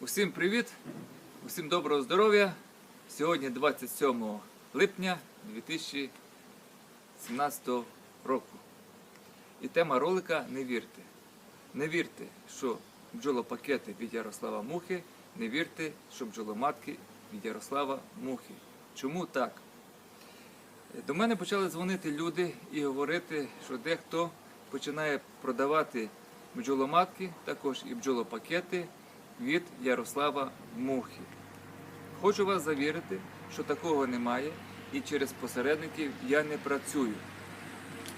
Усім привіт! Усім доброго здоров'я! Сьогодні 27 липня 2017 року. І тема ролика Не вірте. Не вірте, що бджолопакети від Ярослава Мухи, не вірте, що бджоломатки від Ярослава Мухи. Чому так? До мене почали дзвонити люди і говорити, що дехто починає продавати бджоломатки, також і бджолопакети від Ярослава Мухи. Хочу вас завірити, що такого немає і через посередників я не працюю.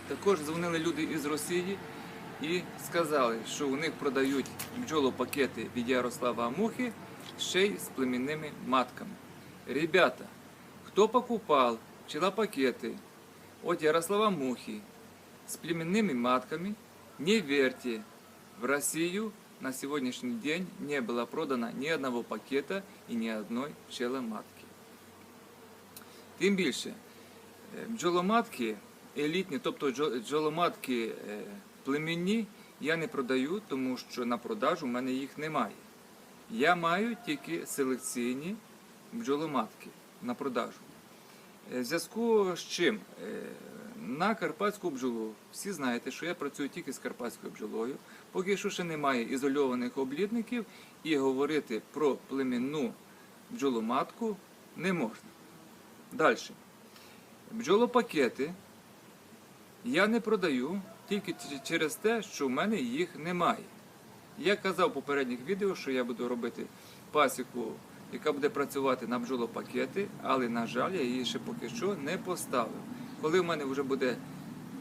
Також дзвонили люди із Росії і сказали, що у них продають бджолопакети від Ярослава Мухи ще й з племінними матками. Ребята, кто покупал пчелопакеты от Ярослава Мухи с племенными матками, не верьте, в Россию на сегодняшний день не было продано ни одного пакета и ни одной пчеломатки. Тим більше, е, бджоломатки елітні, тобто джо- бджоломатки е, племінні, я не продаю, тому що на продажу в мене їх немає. Я маю тільки селекційні бджоломатки на продажу. Е, В зв'язку з чим? На карпатську бджолу всі знаєте, що я працюю тільки з карпатською бджолою. Поки що ще немає ізольованих облітників і говорити про племінну бджоломатку не можна. Далі. Бджолопакети я не продаю тільки через те, що в мене їх немає. Я казав в попередніх відео, що я буду робити пасіку, яка буде працювати на бджолопакети, але, на жаль, я її ще поки що не поставив. Коли в мене вже буде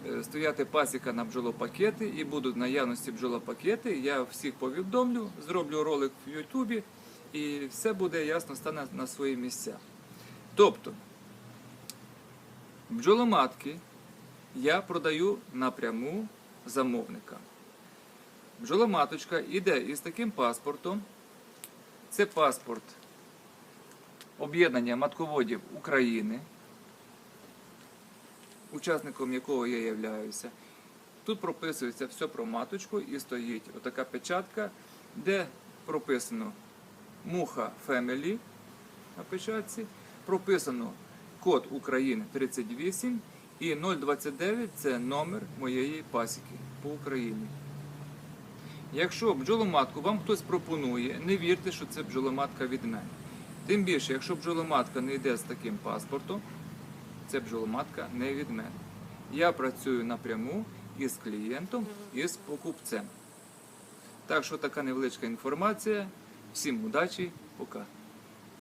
е, стояти пасіка на бджолопакети і будуть наявності бджолопакети, я всіх повідомлю, зроблю ролик в Ютубі і все буде ясно стане на свої місця. Тобто, бджоломатки я продаю напряму замовникам. Бджоломаточка йде із таким паспортом. Це паспорт об'єднання матководів України, учасником якого я являюся. Тут прописується все про маточку і стоїть отака печатка, де прописано Муха Family на печатці, прописано код України 38 і 029 це номер моєї пасіки по Україні. Якщо бджоломатку вам хтось пропонує, не вірте, що це бджоломатка від мене. Тим більше, якщо бджоломатка не йде з таким паспортом, це бджоломатка не від мене. Я працюю напряму із клієнтом, і з покупцем. Так що така невеличка інформація. Всім удачі, пока.